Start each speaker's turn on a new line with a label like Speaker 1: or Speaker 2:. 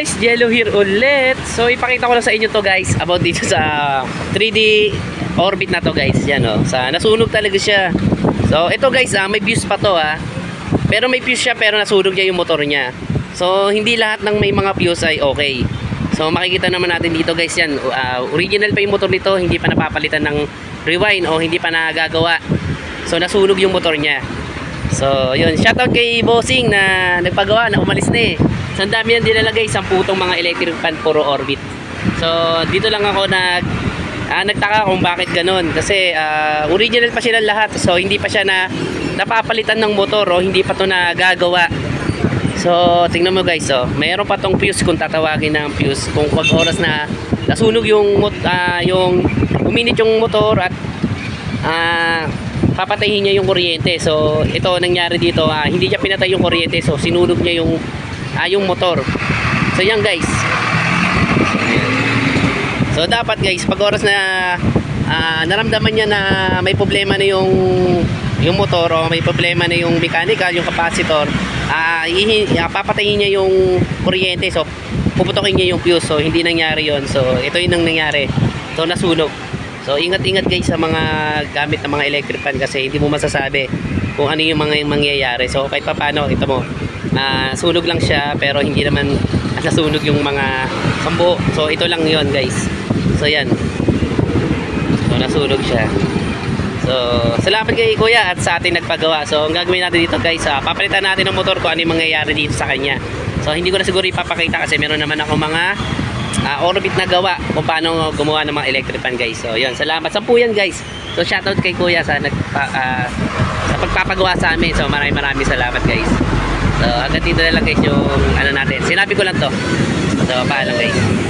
Speaker 1: guys, Jello here ulit. So ipakita ko lang sa inyo to guys about dito sa 3D orbit na to guys. Yan oh. Sa nasunog talaga siya. So ito guys, ah, may fuse pa to ah. Pero may fuse siya pero nasunog niya yung motor niya. So hindi lahat ng may mga fuse ay okay. So makikita naman natin dito guys yan. Ah, original pa yung motor nito, hindi pa napapalitan ng rewind o hindi pa nagagawa. So nasunog yung motor niya. So, yun. Shoutout kay Bossing na nagpagawa na umalis na eh. So, ang dami yan dinalagay. Samputong mga electric fan puro orbit. So, dito lang ako nag ah, nagtaka kung bakit ganun. Kasi ah, original pa sila lahat. So, hindi pa siya na napapalitan ng motor o hindi pa to nagagawa. So, tingnan mo guys, oh. Mayroon pa tong fuse kung tatawagin ng fuse. Kung pag oras na nasunog yung ah, yung uminit yung motor at ah papatayin niya yung kuryente. So, ito nangyari dito, ah, hindi niya pinatay yung kuryente. So, sinunog niya yung ah, yung motor. So, yan guys. So, dapat guys, pag oras na ah, naramdaman niya na may problema na yung yung motor o may problema na yung mechanical, yung capacitor, ah, papatayin niya yung kuryente. So, puputokin niya yung fuse. So, hindi nangyari yon So, ito yung nang nangyari. So, nasunog. So, ingat-ingat guys sa mga gamit ng mga electric fan kasi hindi mo masasabi kung ano yung mga mangyayari. So, kahit pa paano, ito mo, ah, sunog lang siya pero hindi naman nasunog yung mga sambo. So, ito lang yon guys. So, yan. So, nasunog siya. So, salamat kay Kuya at sa ating nagpagawa. So, ang gagawin natin dito guys, ah, papalitan natin ng motor kung ano yung mangyayari dito sa kanya. So, hindi ko na siguro ipapakita kasi meron naman ako mga ah, orbit na gawa kung paano gumawa ng mga electric fan guys. So, yun. Salamat. Sampu yan guys. So, shoutout kay Kuya sa, nagpa, ah, sa pagpapagawa sa amin. So, maraming maraming salamat guys. So, hanggang dito na lang guys yung ano natin. Sinabi ko lang to. So, paalam guys.